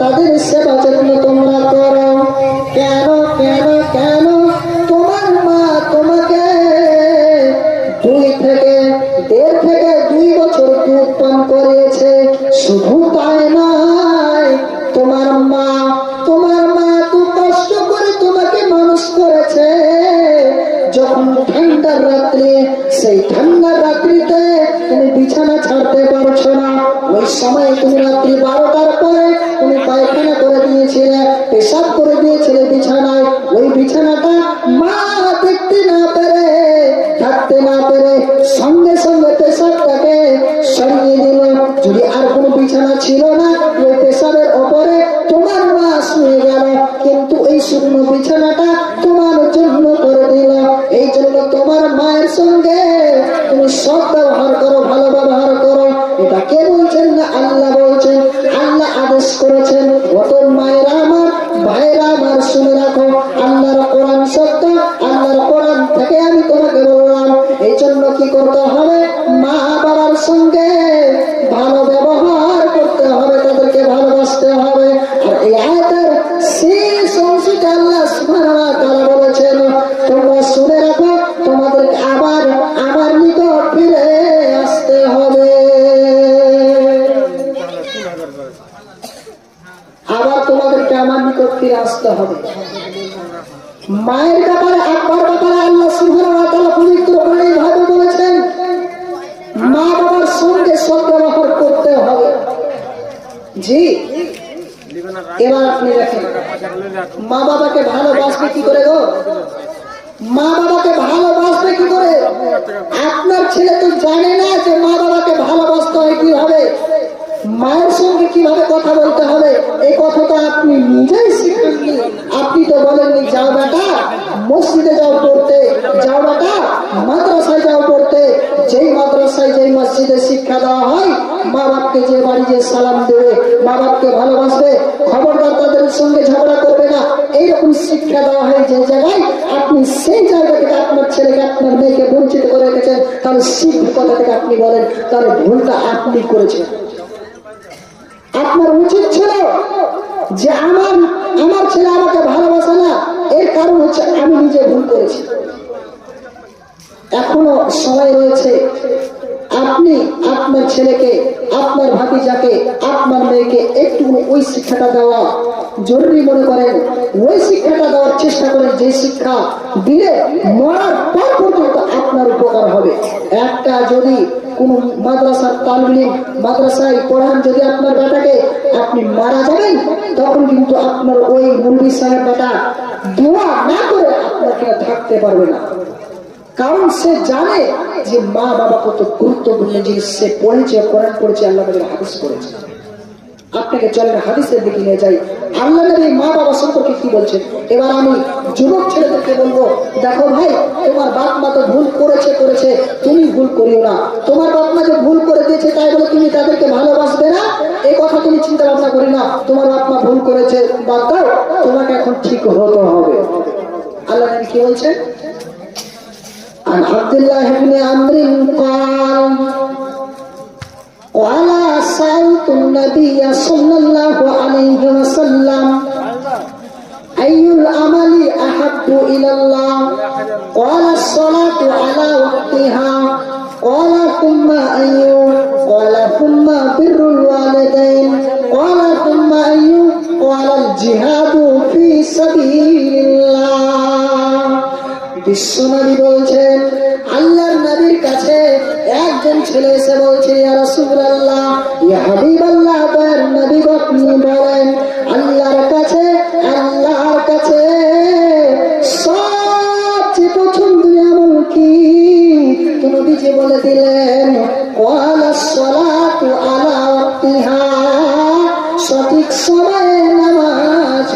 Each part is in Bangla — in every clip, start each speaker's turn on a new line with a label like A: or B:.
A: তাদের সেবা যত্ন তোমরা করো। কেন কেন কেন? তোমার মা তোমাকে দুই থেকে, দেড় থেকে দুই বছর দুধ পান শুধু তাই নয়, তোমার মা তোমার মা তো কষ্ট করে তোমাকে মানুষ করেছে। যখন ঠান্ডার রাত্রে, সেই ঠান্ডার রাত্রিতে তুমি বিছানা ছাড়তে পারছ না। ওই সময় তুমি পায়খানা করে দিয়েছিলে পেশাব করে দিয়েছিলে বিছানায়, ওই বিছানাটা মা দেখতে না পেরে, থাকতে না পেরে সঙ্গে সঙ্গে পেশাবটাকে সরিয়ে দিল। যদি আর কোনো বিছানা ছিল না, ওই পেশাবের ওপরে তোমার মা শুয়ে গেল। কিন্তু এই শুকনো বিছানাটা তোমার জন্য করে দিল। এই জন্য তোমার মায়ের সঙ্গে তুমি সব ব্যবহার করো, ভালো ব্যবহার শুনে রাখো, আল্লাহর কোরআন সত্য, আল্লাহর কোরআন থেকে আমি তোমাকে বললাম। এই জন্য কি করতে মায়ের ব্যাপারে একবার ব্যাপারে আল্লাহ সুবহানাহু পবিত্র করে এইভাবে বলেছেন, মা বাবার সঙ্গে সব ব্যবহার করতে হবে। জি। এবার আপনি দেখেন, মা বাবাকে ভালোবাসবে কি করে গো? মা বাবাকে ভালোবাসবে কি করে? আপনার ছেলে তো জানে না যে মা বাবাকে ভালোবাসতে হয় কীভাবে। মায়ের সঙ্গে কীভাবে কথা বলতে হবে, এই কথাটা আপনি নিজেই শিখেননি আপনি তো বলেননি, যাও বেটা, মসজিদে যাও পড়তে, যাও বেটা, মাদ্রাসায় যাও পড়তে। যেই মাদ্রাসায়, যেই মসজিদে শিক্ষা দেওয়া হয়, মা বাপকে যে বাড়ি যে সালাম দেবে, মা বাপকে ভালোবাসবে, খবরদার তাদের সঙ্গে ঝগড়া করবে না, এইরকম শিক্ষা দেওয়া হয় যে জায়গায় আপনি সেই জায়গা থেকে আপনার ছেলেকে, আপনার মেয়েকে বঞ্চিত করে রেখেছেন, তাহলে শিখ কথা থেকে আপনি বলেন, তাহলে ভুলটা আপনি করেছেন। আপনার উচিত ছিল যে আমার আমার ছেলে আমাকে ভালোবাসে না, এর কারণ হচ্ছে আমি নিজে ভুল করেছি। এখনও সময় রয়েছে, আপনি আপনার ছেলেকে, আপনার ভাতিজাকে, আপনার মেয়েকে একটু ওই শিক্ষাটা দেওয়া জরুরি মনে করেন। ওই শিক্ষাটা দেওয়ার চেষ্টা করেন যে শিক্ষা দিলে মরার পর পর্যন্ত আপনার উপকার হবে একটা যদি কোন মাদ্রাসার তালবিম মাদ্রাসায় পড়ান যদি আপনার বেটাকে আপনি মারা যাবেন, তখন কিন্তু আপনার ওই মুরবি সাহেব বেটা দোয়া না করে আপনাকে থাকতে পারবে না। কারণ সে জানে যে মা বাবা কত গুরুত্বপূর্ণ জিনিস সে পড়েছে, কোরআন পড়েছে, আল্লাহ হাদিস পড়েছে। আপনাকে চলেন হাদিসের দিকে নিয়ে যাই। আল্লাহ নবী মা বাবা সম্পর্কে কি বলছেন এবার আমি যুবক ছেলেদেরকে বলবো দেখো ভাই তোমার বাপ মা তো ভুল করেছে করেছে তুমি ভুল করিও না তোমার বাপ মা যে ভুল করে দিয়েছে তাই বলে তুমি তাদেরকে ভালোবাসবে না এই কথা তুমি চিন্তা ভাবনা করি না তোমার বাপ মা ভুল করেছে বাদ দাও তোমাকে এখন ঠিক হতে হবে আল্লাহ নবী কি বলছেন عن عبد الله بن عمرو قال قال سألت النبي صلى الله عليه وسلم أي العمل أحب إلى الله؟ قال الصلاة على وقتها. قال ثم أي قال ثم بر الوالدين؟ قال ثم أي قال الجهاد في سبيل الله. بالسنن একজন ছেলে এসে বলছে সঠিক সময়ে নামাজ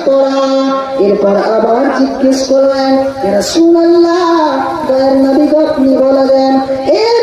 A: এরপর আবার জিজ্ঞেস করলেন রাসূলুল্লাহ, দয়ার নবী গো বলে দেন এরপরে